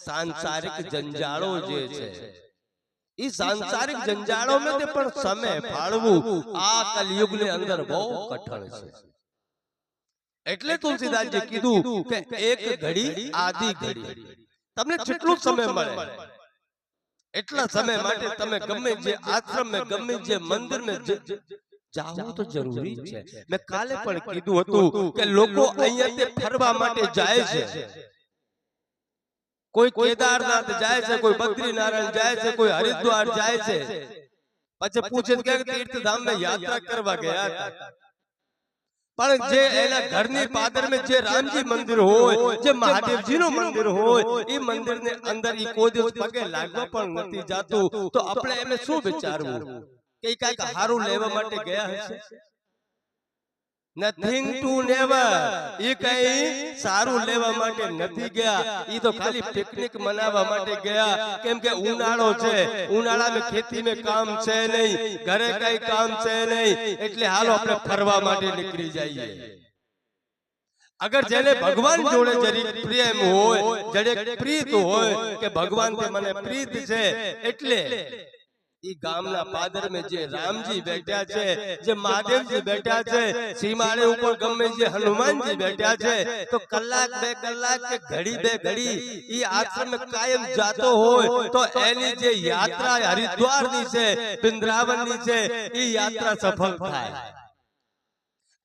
સાંસારિક જંજાળો જે છે એ સાંસારિક જંજાળો મેં તે પણ સમય ફાળવું આ કલયુગ ની અંદર બહુ કઠણ છે એટલે તુલસીદાસજી કીધું કે એક ઘડી આધી ઘડી તમને જેટલું સમય મળે એટલા સમય માટે તમે ગમે જે આશ્રમ ગમે જે મંદિર જાવું તો જરૂરી છે મેં કાલે પણ કીધું હતું કે લોકો અહીંયા તે ફરવા માટે જાય છે कोई केदारनाथ जाए से कोई बद्री जाए से कोई हरिद्वार जाए से पचे पूछे तीर्थ धाम में यात्रा करवा गया पर जे एना घर पादर में जे राम जी मंदिर हो जे महादेव जी नो मंदिर हो ई मंदिर ने अंदर ई को दिस पगे लागो पण नती जातो तो, तो अपने में सो विचारू कई काय का हारू लेवा माटे गया हसे નથિંગ ટુ નેવર એ કઈ સારું લેવા માટે નથી ગયા એ તો ખાલી પિકનિક મનાવવા માટે ગયા કેમ કે ઉનાળો છે ઉનાળા ઉનાળામાં ખેતી મે કામ છે નહીં ઘરે કઈ કામ છે નહીં એટલે હાલો આપણે ફરવા માટે નીકળી જઈએ અગર જેને ભગવાન જોડે જરી પ્રેમ હોય જડે પ્રીત હોય કે ભગવાન મને પ્રીત છે એટલે ગમે જે હનુમાનજી બેઠા છે તો કલાક બે કલાક કે ઘડી બે ઘડી એ આશ્રમ કાયમ જાતો હોય તો એની જે યાત્રા હરિદ્વાર ની છે બિંદ્રાવનની છે એ યાત્રા સફળ થાય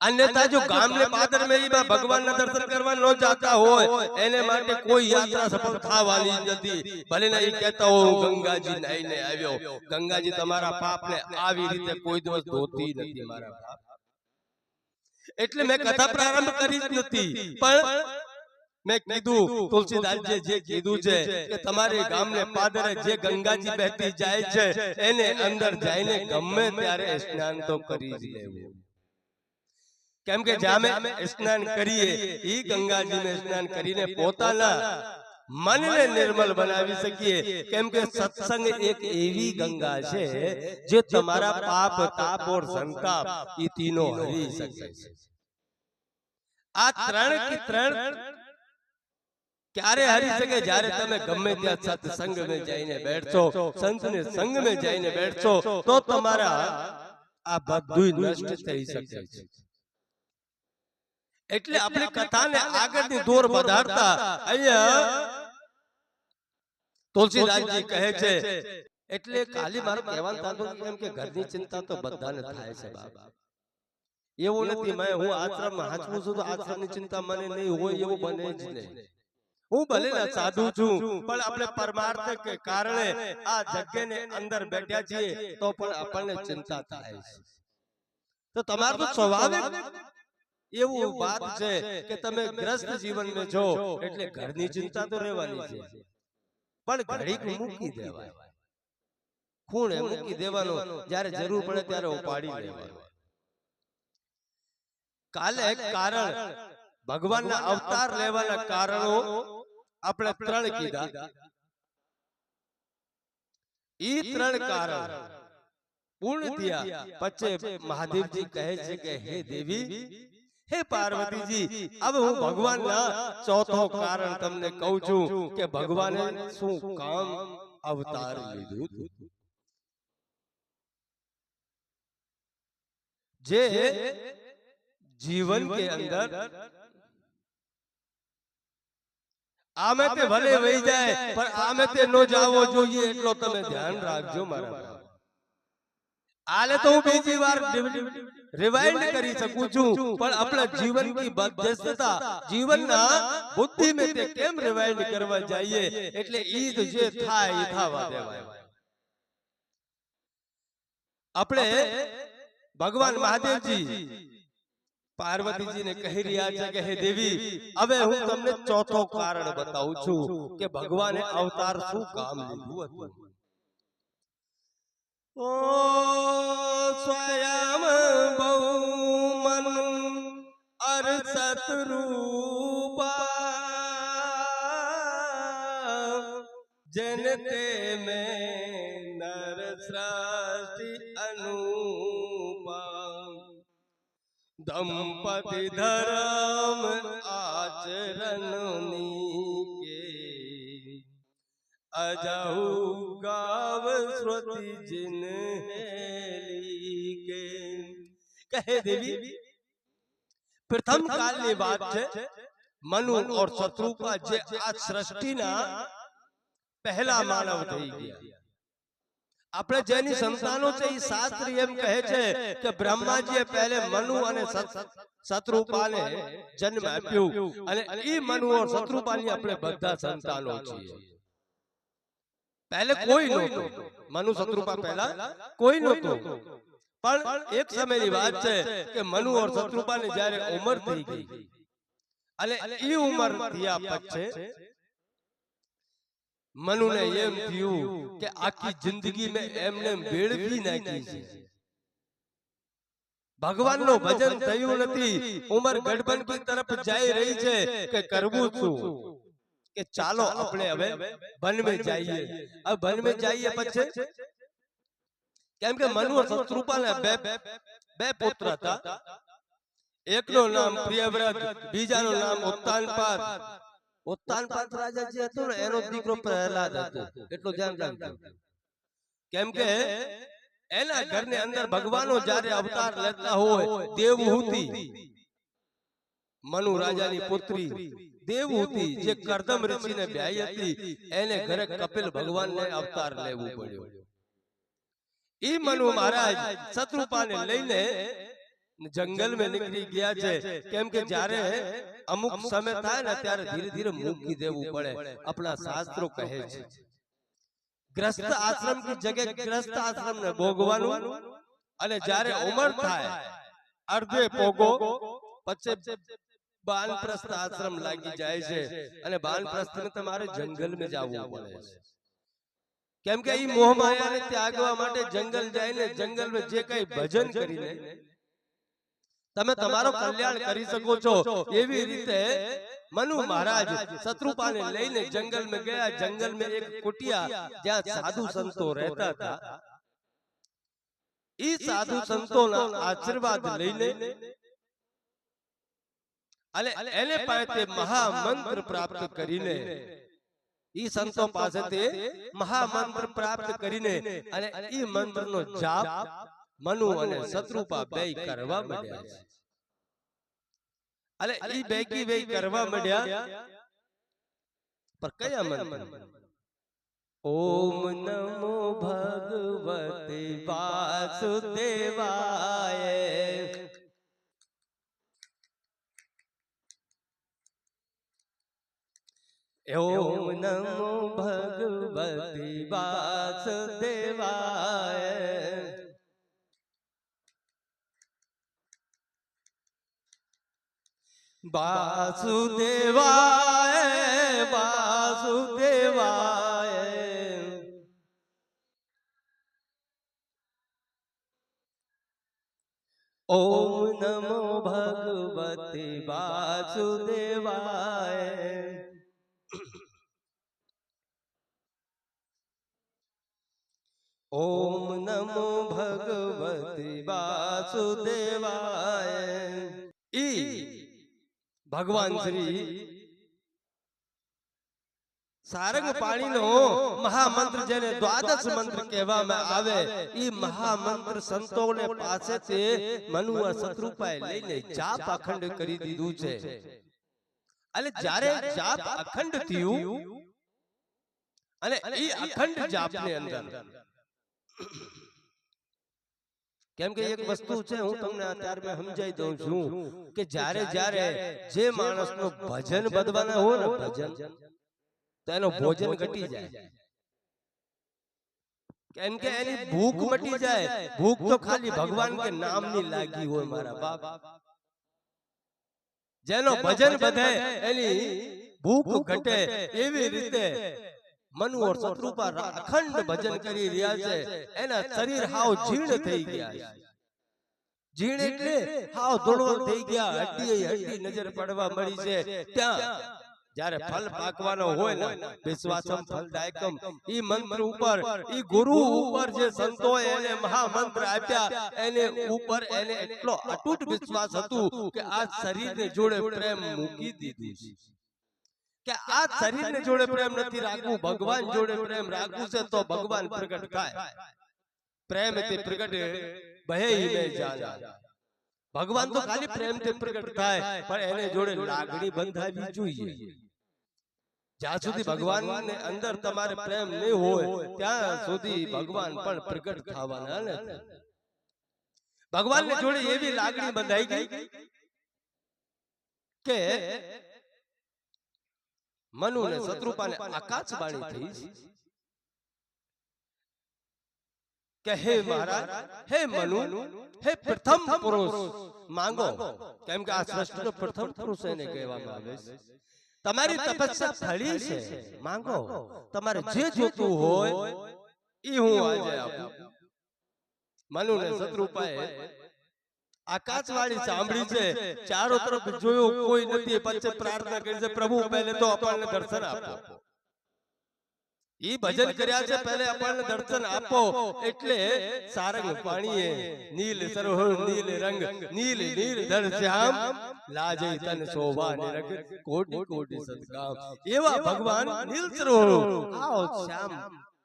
અન્યથા જો ગામને પાદર મેળીમાં ભગવાનના દર્શન કરવા ન જાતા હોય એને માટે કોઈ યાત્રા સફળ થવાની નથી ભલે એ કહેતા હો ગંગાજી નાઈને આવ્યો ગંગાજી તમારા પાપને આવી રીતે કોઈ દિવસ ધોતી નથી મારા બાપ એટલે મેં કથા પ્રારંભ કરી જ નથી પણ મેં કીધું તુલસીદાસજી જે કીધું છે કે તમારે ગામને પાદરે જે ગંગાજી બહેતી જાય છે એને અંદર જઈને ગમે ત્યારે સ્નાન તો કરી જ લેવું કેમ કે જામે સ્નાન કરીએ ઈ ગંગાજી મે સ્નાન કરીને પોતાનું મન ને નિર્મળ બનાવી સકીએ કેમ કે સત્સંગ એક એવી ગંગા છે જે તમારું પાપ તાપ ઓર સંકલ્પ ઈ ત્રિનો હરી શકે આ ત્રણ કી ત્રણ ક્યારે હરી શકે જ્યારે તમે ગમે તે સાથે સંગ મે જઈને બેઠ છો સંત ને સંગ મે જઈને બેઠ છો તો તમાર આ બધુંય નષ્ટ થઈ શકે છે એટલે આપણે કથાને આગળની દોર વધારતા અહીંયા તુલસીદાસજી કહે છે એટલે કાલી મારે કહેવાનું થતું કેમ કે ઘરની ચિંતા તો બધાને થાય છે બાબા એવું નથી મેં હું આશ્રમમાં હાચવું છું તો આશ્રમની ચિંતા મને નહીં હોય એવું બને જ નહીં હું ભલે ના સાધુ છું પણ આપણે પરમાર્થ કારણે આ જગ્યાને અંદર બેઠ્યા છીએ તો પણ આપણને ચિંતા થાય છે તો તમારું સ્વાભાવિક એવું વાત છે કે તમે ગ્રસ્થ જીવન મે જો એટલે ઘર ની ચિંતા તો રહેવાની છે પણ ઘડી કુ મૂકી દેવાય કોણ એ મૂકી દેવાનું જ્યારે જરૂર પડે ત્યારે ઓ પાડી લેવાય કાલ કારણ ભગવાનના અવતાર લેવાના કારણો આપણે ત્રણ કીધા ઈ ત્રણ કારણ પૂર્ણ થયા પછી મહાદેવજી કહે છે કે હે દેવી हे पार्वती जी अब हूँ भगवान ना चौथो कारण तमने कहू छू के भगवान शु काम अवतार लीधु जे जीवन के अंदर आमे ते भले वही जाए पर आमे ते नो जावो जो ये इतना तमें ध्यान रख जो આલે તો હું બીજી વાર રિવાઇન્ડ કરી શકું છું પણ આપણા જીવન કી જીવનના બુદ્ધિ મે કેમ રિવાઇન્ડ કરવા જઈએ એટલે ઈ જે થાય ઈ થાવા દેવાય આપણે ભગવાન મહાદેવજી પાર્વતીજીને કહી રહ્યા છે કે હે દેવી હવે હું તમને ચોથો કારણ બતાવું છું કે ભગવાને અવતાર શું કામ લીધું હતું स्वयं स्वयं बहुमन अर रूपा जनते में नर सृष्टि अनूपा दंपति धर्म आचरणी के अजहू गाव स्रोति जिन के कहे देवी प्रथम काल बात मनु और शत्रु का जो सृष्टि ना पहला मानव थी अपने जैनी संतानों से ही शास्त्र एम कहे छे कि ब्रह्मा जी पहले मनु और शत्रुपा ने जन्म आप मनु और शत्रुपा अपने बदा संतानों छे पहले कोई नो तो मनु शत्रुपा पहला कोई नो तो पर एक समय बात है कि मनु और शत्रुपा ने जारे उम्र थी गई अरे ई उम्र दिया पच्चे मनु ने एम थियो कि आखी जिंदगी में एम ने बेड़ भी ना कीजी भगवान नो भजन थयो उम्र गड़बन की तरफ जाए रही छे के करबू छु કે ચાલો આપણે હવે વન જઈએ આ વન જઈએ પછી કેમ કે મનુ શત્રુપાલ બે બે પુત્ર હતા એકનું નામ પ્રિયવ્રત બીજાનું નામ ઉત્તાનપાદ ઉત્તાનપાદ રાજા જે હતો ને એનો દીકરો પ્રહલાદ હતો એટલું ધ્યાન રાખજો કેમ કે એના ઘરની અંદર ભગવાનો જ્યારે અવતાર લેતા હોય દેવહૂતિ મનુ રાજાની પુત્રી देवभूति जे करदम ऋषि ने ब्याई हती एने घरे कपिल भगवान ने अवतार लेवो पड्यो ई मनु महाराज शत्रुपा ने लेने जंगल में निकली गया छे केम के जारे अमुक समय था ना त्यार धीरे-धीरे मुख की देवो पड़े अपना शास्त्रो कहे छे ग्रस्त आश्रम की जगह ग्रस्त आश्रम ने भोगवानो अने जारे उमर थाए अर्धे पोगो पछे બાલપ્રસ્થ આશ્રમ લાગી જાય છે અને બાલપ્રસ્થ ને તમારે જંગલ માં જવું પડે છે કેમ કે એ મોહ માયા ને ત્યાગવા માટે જંગલ જાય ને જંગલ માં જે કઈ ભજન કરીને તમે તમારો કલ્યાણ કરી શકો છો એવી રીતે મનુ મહારાજ શત્રુપાને લઈને જંગલ માં ગયા જંગલ માં એક કુટિયા જ્યાં સાધુ સંતો રહેતા હતા ઈ સાધુ સંતોના આશીર્વાદ લઈને અલે એલે પાતે મહામંત્ર પ્રાપ્ત કરીને ઈ સંતો પાસેથી મહામંત્ર પ્રાપ્ત કરીને અને ઈ મંત્રનો જાપ મનુ અને શત્રુપા બેય કરવા મડે છે અલે ઈ બેયકી વેય કરવા મડ્યા પર કયા મંત્ર ઓમ નમો ભગવત વાસુદેવાય ओ नमो भगवति वासुदेवाय वासुदेवाय वासुदेवाय ॐ नमो भगवति वासुदेवाय ओम नमो भगवते वासुदेवाय ई भगवान श्री सारंग पाली नो महामंत्र જેને द्वादश मंत्र કહેવા મે આવે ઈ મહામંત્ર સંતોને પાછેથી મનુવા સત્રુપાય લઈ લઈ જાપ અખંડ કરી દીધું છે અલ જારે જાપ અખંડ તીયું અને ઈ અખંડ જાપને અંતર કેમ કે એક વસ્તુ છે હું તમને આત્યારે સમજાવી દઉં છું કે જારે જારે જે માણસ નું ભજન વધવાને ઓર ભજન તો એનો ભોજન ઘટી જાય કેમ કે એની ભૂખ મટી જાય ભૂખ તો ખાલી ભગવાન કે નામની લાગી હોય મારા બાપ જેનો ભજન વધે એની ભૂખ ઘટે એવી રીતે મનુ ફલ પાકવાનો હોય ને વિશ્વાસમ ફલદાયકમ ઈ મંત્ર ઉપર ઈ ગુરુ ઉપર જે સંતો એને મહામંત્ર આપ્યા એને ઉપર એને એટલો અટૂટ વિશ્વાસ હતું કે આ શરીરને જોડે પ્રેમ મૂકી દીધું છે કે આ શરીરને જોડે પ્રેમ નથી રાખવું ભગવાન જોડે પ્રેમ રાખવું છે તો ભગવાન પ્રગટ થાય પ્રેમ તે પ્રગટ બહે નહીં જાજા ભગવાન તો ખાલી પ્રેમથી પ્રગટ થાય પણ એને જોડે લાગણી બંધાવી જોઈએ જ્યાં સુધી ભગવાન અંદર તમારે પ્રેમ નહીં હોય ત્યાં સુધી ભગવાન પણ પ્રગટ થવાના નથી ભગવાન ને જોડે એવી લાગણી બંધાઈ ગઈ કે મનુ ને શત્રુપાને આકાશ બાણી થઈ કે હે મહારાજ હે મનુ હે પ્રથમ પુરુષ માંગો કેમ કે આ સૃષ્ટિનો પ્રથમ પુરુષ એને કહેવામાં આવે છે તમારી તપસ્યા ફળી છે માંગો તમારે જે જોતું હોય એ હું આજે આપું મનુ ને શત્રુપાએ આકાશવાણી સાંભળી છે ચારો તરફ જોયું કોઈ નથી પછી પ્રાર્થના કરી છે પ્રભુ પહેલે તો આપણને દર્શન આપો ઈ ભજન કર્યા છે પહેલે આપણને દર્શન આપો એટલે સારંગ પાણીએ નીલ સરોવર નીલ રંગ નીલ નીલ ધર શ્યામ લાજે તન શોભા ને કોટી કોટી સદગામ એવા ભગવાન નીલ સરોવર આવો શ્યામ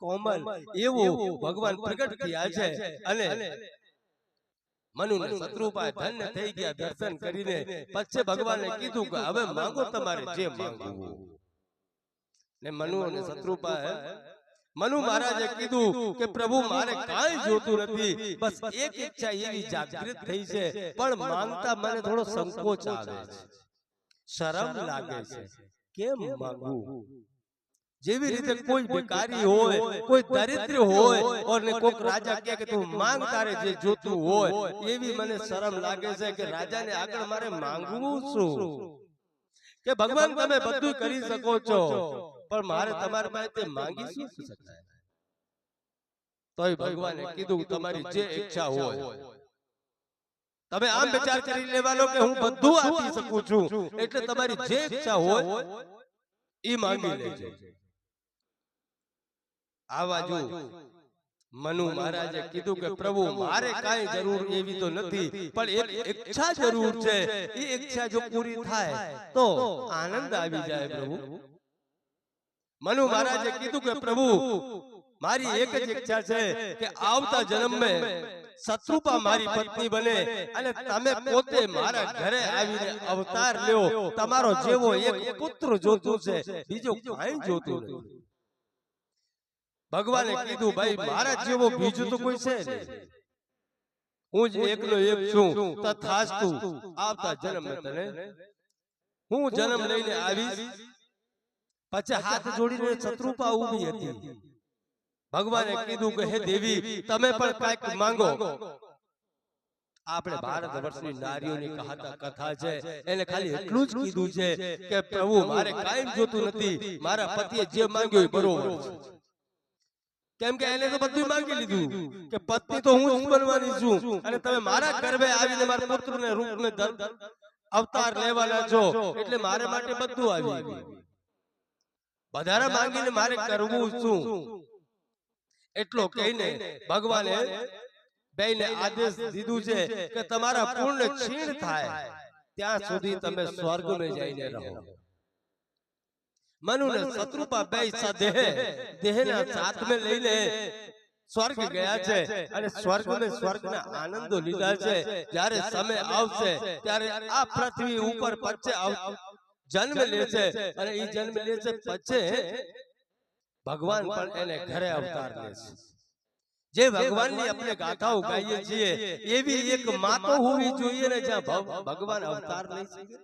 કોમલ એવું ભગવાન પ્રગટ થયા છે અને મનુ શત્રુભાઈ ધન્ય કીધું કે કે પ્રભુ મારે કાંઈ જોતું નથી બસ એક ઈચ્છા એવી જાગૃત થઈ છે પણ માંગતા મને થોડો સંકોચ આવે છે શરમ લાગે છે કેમ માંગવું જેવી રીતે કોઈ ભિકારી હોય કોઈ દરિદ્ર હોય અને કોઈક રાજા કહે કે તું માંગ તારે જે જોતું હોય એવી મને શરમ લાગે છે કે રાજાને આગળ મારે માંગવું શું કે ભગવાન તમે બધું કરી શકો છો પણ મારે તમારી પાસે માંગી શું શકાય તોય ભગવાને કીધું તમારી જે ઈચ્છા હોય તમે આમ વિચાર કરી લેવાનો કે હું બધું આપી શકું છું એટલે તમારી જે ઈચ્છા હોય એ માંગી લેજો આવા મનુ મહારાજે કીધું કે પ્રભુ મારે કાંઈ જરૂર એવી તો નથી પણ એક ઈચ્છા જરૂર છે એ ઈચ્છા જો પૂરી થાય તો આનંદ આવી જાય પ્રભુ મનુ મહારાજે કીધું કે પ્રભુ મારી એક જ ઈચ્છા છે કે આવતા જન્મ મેં શત્રુપા મારી પત્ની બને અને તમે પોતે મારા ઘરે આવીને અવતાર લ્યો તમારો જેવો એક પુત્ર જોતું છે બીજો કાંઈ જોતું નથી ભગવાન એ કીધું ભાઈ મારા જેવો બીજો તો કોઈ છે ને હું જ એકલો એક છું તથાસ્તુ આવતા જન્મ મે તને હું જન્મ લઈને આવી છું પછી હાથ જોડીને શત્રુપા ઊભી હતી ભગવાન એ કીધું કે હે દેવી તમે પણ કાઈક માંગો આ આપણે ભારત વર્ષની નારીઓની કહાતા કથા છે એટલે ખાલી એટલું જ કીધું છે કે પ્રભુ મારે કાઈન જોતું નથી મારા પતિ જે માંગ્યો એ કરો કેમ કે એને તો બધું માંગી લીધું કે પત્ની તો હું જ બનવાની છું અને તમે મારા ગર્ભે આવીને મારા પુત્રને રૂપને અવતાર લેવાના છો એટલે મારે માટે બધું આવી વધારે માંગીને મારે કરવું શું એટલો કહીને ભગવાને ને આદેશ દીધું છે કે તમારા પૂર્ણ છીણ થાય ત્યાં સુધી તમે સ્વર્ગમાં જઈને રહો મનુ ને બે દેહ દેહ ને સાથ મે લઈને સ્વર્ગ ગયા છે અને સ્વર્ગ ને સ્વર્ગ ના આનંદો લીધા છે જ્યારે સમય આવશે ત્યારે આ પૃથ્વી ઉપર પચે જન્મ લે છે અને એ જન્મ લે છે પચે ભગવાન પણ એને ઘરે અવતાર લે છે જે ભગવાનની આપણે ગાથાઓ ગાઈએ છીએ એવી એક માતો હોવી જોઈએ ને જ્યાં ભગવાન અવતાર લઈ શકે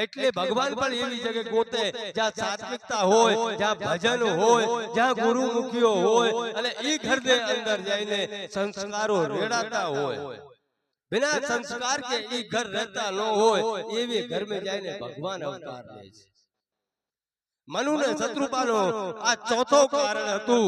એટલે ભગવાન પણ એવી જગ્યાએ ગોતે જ્યાં સાત્વિકતા હોય જ્યાં ભજન હોય જ્યાં ગુરુમુખીઓ હોય અને એ ઘરને અંદર જઈને સંસ્કારો રેડાતા હોય બિના સંસ્કાર કે એ ઘર રહેતા ન હોય એવી ઘરમાં જઈને ભગવાન અવતાર લે છે મનુને શત્રુપાનો આ ચોથો કારણ હતું